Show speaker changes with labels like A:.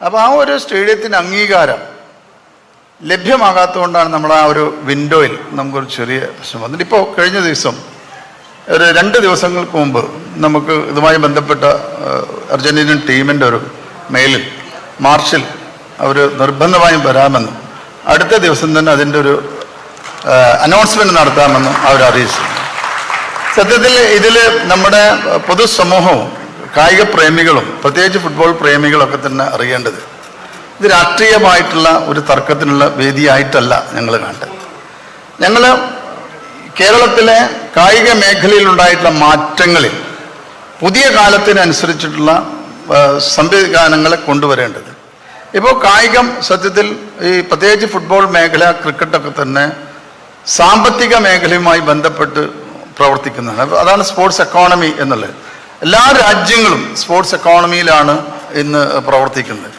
A: അപ്പോൾ ആ ഒരു സ്റ്റേഡിയത്തിന് അംഗീകാരം ലഭ്യമാകാത്തതുകൊണ്ടാണ് നമ്മൾ ആ ഒരു വിൻഡോയിൽ നമുക്കൊരു ചെറിയ പ്രശ്നം വന്നിട്ട്. ഇപ്പോൾ കഴിഞ്ഞ ദിവസം ഒരു രണ്ട് ദിവസങ്ങൾക്ക് മുമ്പ് നമുക്ക് ഇതുമായി ബന്ധപ്പെട്ട അർജന്റീനിയൻ ടീമിന്റെ ഒരു മെയിലിൽ മാർച്ചിൽ അവർ നിർബന്ധമായും വരാമെന്നും അടുത്ത ദിവസം തന്നെ അതിന്റെ ഒരു അനൗൺസ്മെന്റ് നടത്താമെന്നും അവർ അറിയിച്ചു സത്യത്തിൽ ഇതിൽ നമ്മുടെ പൊതുസമൂഹവും കായിക പ്രേമികളും പ്രത്യേകിച്ച് ഫുട്ബോൾ പ്രേമികളൊക്കെ തന്നെ അറിയേണ്ടത്. ഇത് രാഷ്ട്രീയമായിട്ടുള്ള ഒരു തർക്കത്തിനുള്ള വേദിയായിട്ടല്ല ഞങ്ങൾ കണ്ടത് ഞങ്ങൾ കേരളത്തിലെ കായിക മേഖലയിൽ ഉണ്ടായിട്ടുള്ള മാറ്റങ്ങളിൽ പുതിയ കാലത്തിനനുസരിച്ചിട്ടുള്ള സംവിധാനങ്ങളെ കൊണ്ടുവരേണ്ടത്. ഇപ്പോൾ കായികം സത്യത്തിൽ ഈ പ്രത്യേകിച്ച് ഫുട്ബോൾ മേഖല ക്രിക്കറ്റൊക്കെ തന്നെ സാമ്പത്തിക മേഖലയുമായി ബന്ധപ്പെട്ട് പ്രവർത്തിക്കുന്നതാണ്. അതാണ് സ്പോർട്സ് എക്കോണമി എന്നുള്ളത്. എല്ലാ രാജ്യങ്ങളും സ്പോർട്സ് എക്കോണമിയിലാണ് ഇന്ന് പ്രവർത്തിക്കുന്നത്.